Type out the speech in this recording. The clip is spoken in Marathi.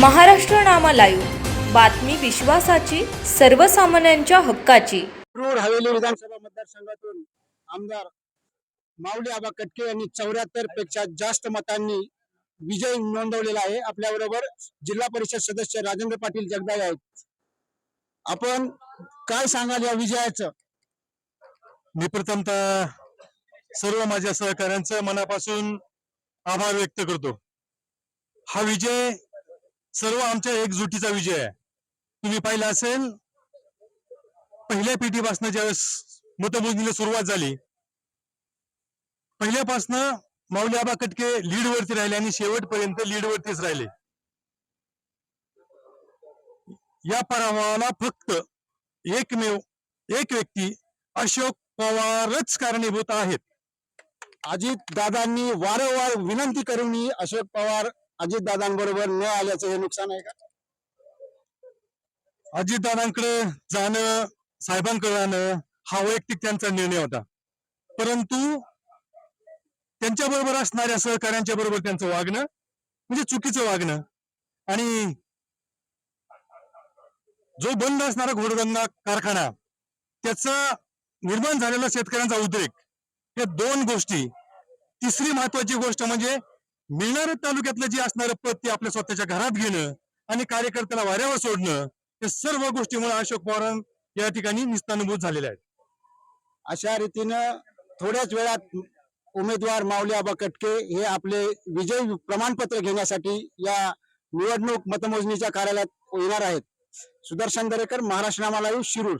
महाराष्ट्र नामा लाईव्ह. बातमी विश्वासाची सर्वसामान्यांच्या हक्काची. क्रूर हवेली विधानसभा मतदारसंघातून आमदार माऊली आबा कटके यांनी चौऱ्याहत्तरपेक्षा जास्त मतांनी विजय नोंदवलेला आहे. आपल्या बरोबर जिल्हा परिषद सदस्य राजेंद्र पाटील जगदाळे आहेत. आपण काय सांगाल या विजयाचं? मी प्रथमतः सर्व माझ्या सहकाऱ्यांचं मनापासून आभार व्यक्त करतो. हा विजय सर्व आमच्या एकजुटीचा विजय आहे. तुम्ही पाहिलं असेल पहिल्या पिढीपासून ज्यावेळेस मतमोजणीला सुरुवात झाली पहिल्यापासनं माऊली आबा कटके लीड वरती राहिले आणि शेवटपर्यंत लीड वरतीच राहिले. या पराभवाला फक्त एकमेव एक व्यक्ती अशोक पवारच कारणीभूत आहेत. अजित दादांनी वारंवार विनंती करूनही अशोक पवार अजित दादांबरोबर न आल्याचं हे नुकसान आहे का? अजितदादांकडे जाणं साहेबांकडे जाणं हा वैयक्तिक त्यांचा निर्णय होता. परंतु त्यांच्या बरोबर असणाऱ्या सहकाऱ्यांच्या बरोबर त्यांचं वागणं म्हणजे चुकीचं वागणं आणि जो बंद असणारा घोडगंगा कारखाना त्याचा निर्माण झालेला शेतकऱ्यांचा उद्रेक या दोन गोष्टी. तिसरी महत्वाची गोष्ट म्हणजे मिळणारं तालुक्यातलं जे असणारं पद ते आपल्या स्वतःच्या घरात घेणं आणि कार्यकर्त्याला वाऱ्यावर सोडणं या सर्व गोष्टीमुळे अशोक पवार या ठिकाणी निस्तानुभूत झालेले आहेत. अशा रीतीनं थोड्याच वेळात उमेदवार माऊली आबा कटके हे आपले विजय प्रमाणपत्र घेण्यासाठी या निवडणूक मतमोजणीच्या कार्यालयात येणार आहेत. सुदर्शन दरेकर महाराष्ट्र नामा शिरूर.